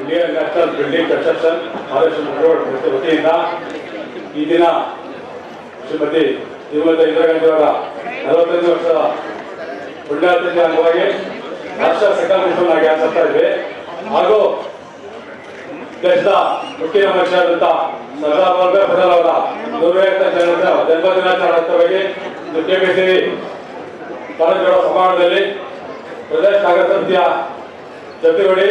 Indian national building construction Maharashtra road ವತಿಯಿಂದ ಈ ದಿನ ಶ್ರೀಮತಿ ದಿವಂಗತ ಇಂದಿರಾ ಗಾಂಧಿ ಅವರ ನಲವತ್ತೈದು ವರ್ಷದ ಪುಣ್ಯಾಚರಣೆ ಅಂಗವಾಗಿ ರಾಷ್ಟ್ರ ಸಕಾಲ ಆಗಿ ಆಚರಿಸ್ತಾ ಇದ್ವಿ. ಹಾಗೂ ದೇಶದ ಮುಖ್ಯ ಮನುಷ್ಯರಾದಂಥ ಸರ್ದಾರ್ ವಲ್ಲಭಾಯ್ ಪಟೇಲ್ ಅವರ ನೂರೈವತ್ತನೇ ಜನ್ಮ ದಿನಾಚರಣೆ ಅಂಗವಾಗಿ ಕೆಪಿಸಿಸಿ ಕಾಲೇಜುಗಳ ಸಮಾರಂಭದಲ್ಲಿ ಪ್ರದೇಶ ಸಮಿತಿಯ ಜೊತೆಗೂಡಿ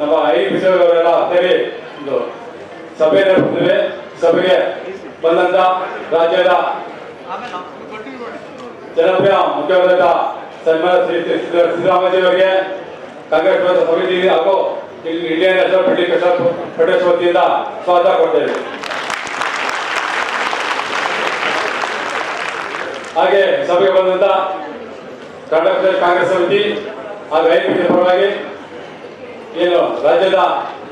ನಮ್ಮ ಐ ಅವರೆಲ್ಲ ಸೇರಿ ಒಂದು ಸಭೆ ನಡೆಸುತ್ತೇವೆ. ಸಭೆಗೆ ಬಂದಂತ ರಾಜ್ಯದ ಜನಪ್ರಿಯ ಮುಖ್ಯವಾದ ಸನ್ಮಾನ ಶ್ರೀ ಸಿದ್ದರಾಮಯ್ಯ ಅವರಿಗೆ ಕಾಂಗ್ರೆಸ್ ಸಮಿತಿ ಹಾಗೂ ಇಲ್ಲಿ ಇಂಡಿಯನ್ ನ್ಯಾಷನಲ್ ಬಿಲ್ಡಿಂಗ್ ಫೆಡರೇಷನ್ ವತಿಯಿಂದ ಸ್ವಾಗತ ಕೊಡ್ತೇವೆ ಹಾಗೆ ಸಭೆಗೆ ಬಂದಂತ ಕರ್ನಾಟಕ ಕಾಂಗ್ರೆಸ್ ಸಮಿತಿ ಹಾಗೂ ಐದು ಪರವಾಗಿ ಏನು, ರಾಜ್ಯದ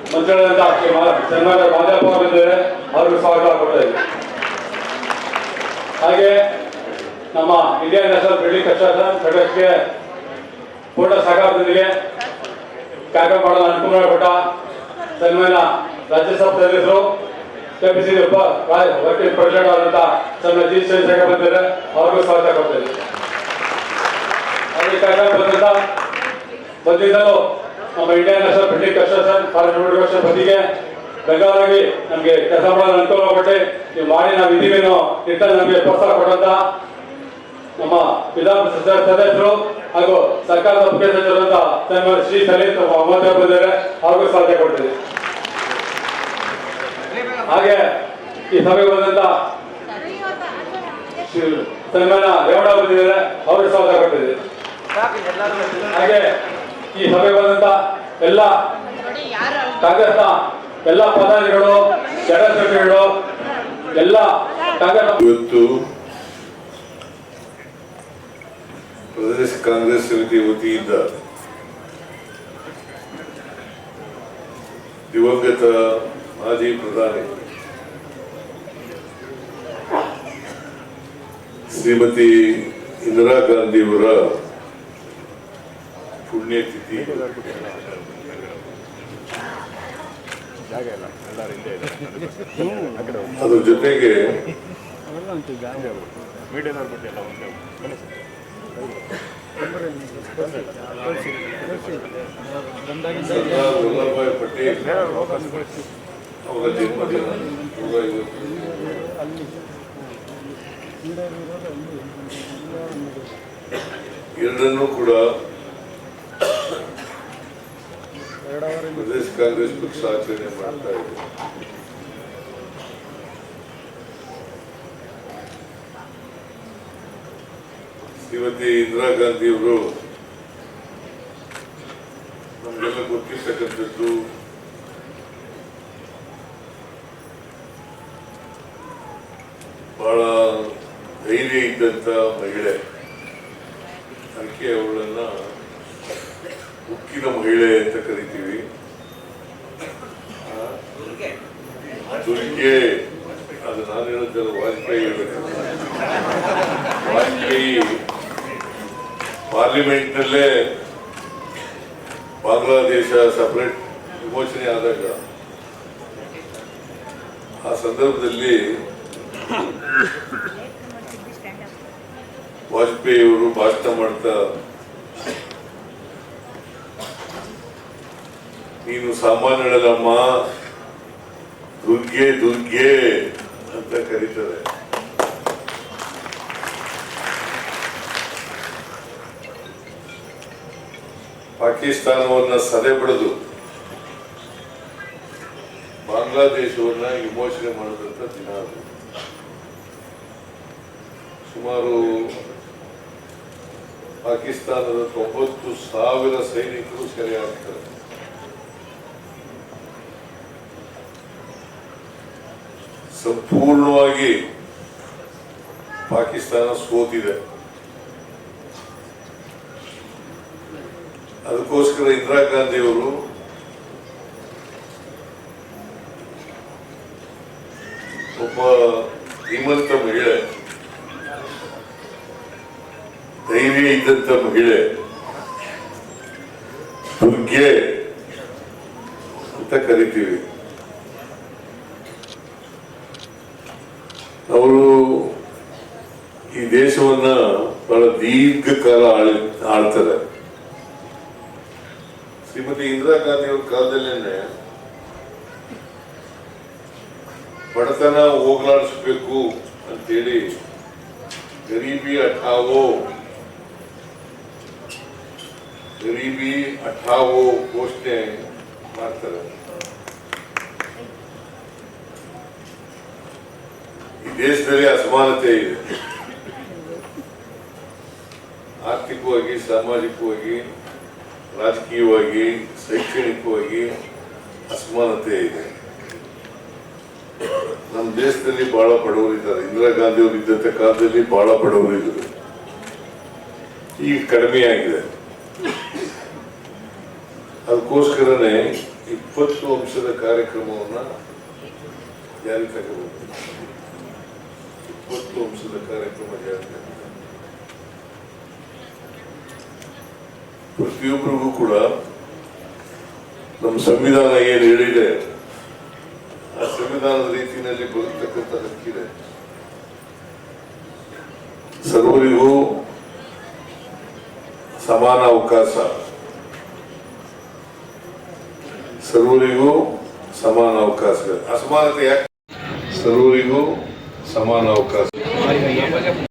ಮಂತ್ರಿಗಳಾದಂಥ ಸನ್ಮಾನ ಮಾ- ಸನ್ಮಾನ್ಯ ಮಾದೇವಪ್ಪ ಅವರು ಬಂದಿದ್ದಾರೆ ಅವ್ರಿಗೂ ಸ್ವಾಗತ ಕೊಡ್ತೇವೆ ಹಾಗೆ ನಮ್ಮ ಇಂಡಿಯನ್ ನ್ಯಾಷನಲ್ ಬಿಲ್ಡಿಂಗ್ ಕನ್ಸ್ಟ್ರಕ್ಷನ್ ಫೆಡರೇಷನ್ಗೆ ಪೂರ್ಣ ಸಹಕಾರದೊಂದಿಗೆ ಕಾರ್ಯಕ್ರಮ ಮಾಡಲು ಅನುಕೂಲ ಮಾಡಿಕೊಟ್ಟ ಸನ್ಮಾನ ರಾಜ್ಯಸಭಾ ಸದಸ್ಯರು ಕೆಪಿಸಿ ಉಪ ವರ್ಕಿಂಗ್ ಪ್ರೆಸಿಡೆಂಟ್ ಆದಂತ ಸನ್ಮಾನ ಜಿ ಚಂದ್ರಶೇಖರ್ ಬಂದಿದ್ದಾರೆ ಅವ್ರಿಗೂ ಸ್ವಾಗತ ಕೊಡ್ತೇವೆ ಹಾಗೆ ಕಾರ್ಯಕ್ರಮ ಬಂದಂತ ಬಂದಿದ್ದಲು ನಮ್ಮ Indian national building construction forest ವರ್ಷ ಬದಿಗೆ ಬೆಂಗಾಲಾಗಿ ನಮಗೆ ಕೆಲಸ ಮಾಡೋದು ಅನುಕೂಲ ಕೊಟ್ಟೆ ನೀವು ಮಾಡಿ ನಾವು ಇದೀವೇನೋ ಇಂತ ನಮಗೆ ಪ್ರೋತ್ಸಾಹ ಕೊಟ್ಟಂತ ನಮ್ಮ ವಿಧಾನ ಸದಸ್ಯರು ಹಾಗೂ ಸರ್ಕಾರದ ಮುಖ್ಯ ಸಚಿವರಂತ ಶ್ರೀ ಸಲೀಂ ಮೊಹಮ್ಮದ್ ಬಂದಿದ್ದಾರೆ. ಅವ್ರಿಗೂ ಸಾಧ್ಯ ಕೊಡ್ತೀನಿ ಹಾಗೆ ಈ ಸಭೆಗೆ ಬಂದಂತ ಸನ್ಮಾನ ರೇವಣ್ಣ ರೇವಣ ಬಂದಿದ್ದಾರೆ. ಅವ್ರಿಗೆ ಸಾಧ್ಯ ಕೊಟ್ಟಿದೆ ಹಾಗೆ ಈ ಸಭೆ ಬಂದಂತ ಎಲ್ಲ ಕಾಂಗ್ರೆಸ್ನ ಎಲ್ಲ ಪದಾಧಿಗಳು ಜನಸಭೆಗಳು ಎಲ್ಲ ಕಾಂಗ್ರೆಸ್ ಇವತ್ತು ಪ್ರದೇಶ ಕಾಂಗ್ರೆಸ್ ಸಮಿತಿ ವತಿಯಿಂದ ದಿವಂಗತ ಮಾಜಿ ಪ್ರಧಾನಿ ಶ್ರೀಮತಿ ಇಂದಿರಾ ಗಾಂಧಿಯವರ ಪುಣ್ಯತಿಥಿ ಅದ್ರ ಜೊತೆಗೆ ಸರ್ದಾರ್ ಪಟೇಲ್ ಅವರ ಜನ್ಮದಿನ ನೂರ ಐವತ್ತು. ಎರಡನ್ನೂ ಕೂಡ ಪ್ರದೇಶ ಕಾಂಗ್ರೆಸ್ ಪಕ್ಷ ಆಚರಣೆ ಮಾಡ್ತಾ ಇದೆ. ಶ್ರೀಮತಿ ಇಂದಿರಾ ಗಾಂಧಿಯವರು ನಮಗೆಲ್ಲ ಗೊತ್ತಿರ್ತಕ್ಕಂಥದ್ದು, ಬಹಳ ಧೈರ್ಯ ಇದ್ದಂತ ಮಹಿಳೆ. ಅದಕ್ಕೆ ಅವಳನ್ನ ಉಕ್ಕಿನ ಮಹಿಳೆ ಅಂತ ಕರಿತೀವಿ. ದುರ್ಗೆ. ಅದು ನಾನು ಹೇಳಿದ್ದಲ್ಲ ವಾಜಪೇಯಿ ಹೇಳಬೇಕು. ವಾಜಪೇಯಿ ಪಾರ್ಲಿಮೆಂಟ್ನಲ್ಲೇ ಬಾಂಗ್ಲಾದೇಶ ಸಪರೇಟ್ ವಿಮೋಚನೆ ಆದಾಗ ಆ ಸಂದರ್ಭದಲ್ಲಿ ವಾಜಪೇಯಿ ಅವರು ಭಾಷಣ ಮಾಡ್ತಾ ನೀನು ಸಾಮಾನ್ಯಳಲ್ಲಮ್ಮ. ದುರ್ಗೆ ದುರ್ಗೆ ಅಂತ ಕರೀತಾರೆ. ಪಾಕಿಸ್ತಾನವನ್ನ ಸದೆ ಬಡಿದು. ಬಾಂಗ್ಲಾದೇಶವನ್ನ ವಿಮೋಚನೆ ಮಾಡಿದಂತ ದಿನ ಅದು. ಸುಮಾರು ಪಾಕಿಸ್ತಾನದ ತೊಂಬತ್ತು ಸಾವಿರ ಸೈನಿಕರು ಸೆರೆ ಆಗ್ತಾರೆ ಸಂಪೂರ್ಣವಾಗಿ ಪಾಕಿಸ್ತಾನ ಸೋತಿದೆ. ಅದಕ್ಕೋಸ್ಕರ ಇಂದಿರಾ ಗಾಂಧಿ ಅವರು ಒಬ್ಬ ಧೀಮಂತ ಮಹಿಳೆ, ಧೈರ್ಯ ಇದ್ದಂತ ಮಹಿಳೆ, ದುರ್ಗೆ ಅಂತ ಕರಿತೀವಿ. ಅವರು ಈ ದೇಶವನ್ನ ಬಹಳ ದೀರ್ಘಕಾಲ ಆಳಿ, ಆಳ್ತಾರೆ. ಶ್ರೀಮತಿ ಇಂದಿರಾ ಗಾಂಧಿ ಅವ್ರ ಕಾಲದಲ್ಲೇನೆ ಬಡತನ ಹೋಗ್ಲಾಡಿಸ್ಬೇಕು ಅಂತೇಳಿ ಗರೀಬಿ ಅಠಾವೋ ಗರೀಬಿ ಅಠಾವೋ ಘೋಷಣೆ ಮಾಡ್ತಾರೆ. ದೇಶದಲ್ಲಿ ಅಸಮಾನತೆ ಇದೆ. ಆರ್ಥಿಕವಾಗಿ, ಸಾಮಾಜಿಕವಾಗಿ, ರಾಜಕೀಯವಾಗಿ, ಶೈಕ್ಷಣಿಕವಾಗಿ ಅಸಮಾನತೆ ಇದೆ. ನಮ್ಮ ದೇಶದಲ್ಲಿ ಬಹಳ ಬಡವರಿದ್ದಾರೆ ಇಂದಿರಾ ಗಾಂಧಿ ಅವರು ಇದ್ದಂತ ಕಾಲದಲ್ಲಿ ಬಹಳ ಬಡವರಿದ್ದರು ಈಗ ಕಡಿಮೆ ಆಗಿದೆ. ಅದಕ್ಕೋಸ್ಕರನೇ ಇಪ್ಪತ್ತು ಅಂಶದ ಕಾರ್ಯಕ್ರಮವನ್ನು ಜಾರಿ ತಗಬೇಕು. ಇಪ್ಪತ್ತು ಅಂಶದ ಕಾರ್ಯಕ್ರಮ ತಗಬೇಕು ಪ್ರತಿಯೊಬ್ಬರಿಗೂ ಕೂಡ ನಮ್ಮ ಸಂವಿಧಾನ ಏನು ಹೇಳಿದೆ, ಆ ಸಂವಿಧಾನದ ರೀತಿಯಲ್ಲಿ ಬದುಕತಕ್ಕಂಥ ಹಕ್ಕಿದೆ ಸರ್ವರಿಗೂ ಸಮಾನ ಅವಕಾಶ. ಸರ್ವರಿಗೂ ಸಮಾನ ಅವಕಾಶ. ಅಸಮಾನತೆ ಯಾಕೆ? ಸರ್ವರಿಗೂ ಸಮಾನ ಅವಕಾಶ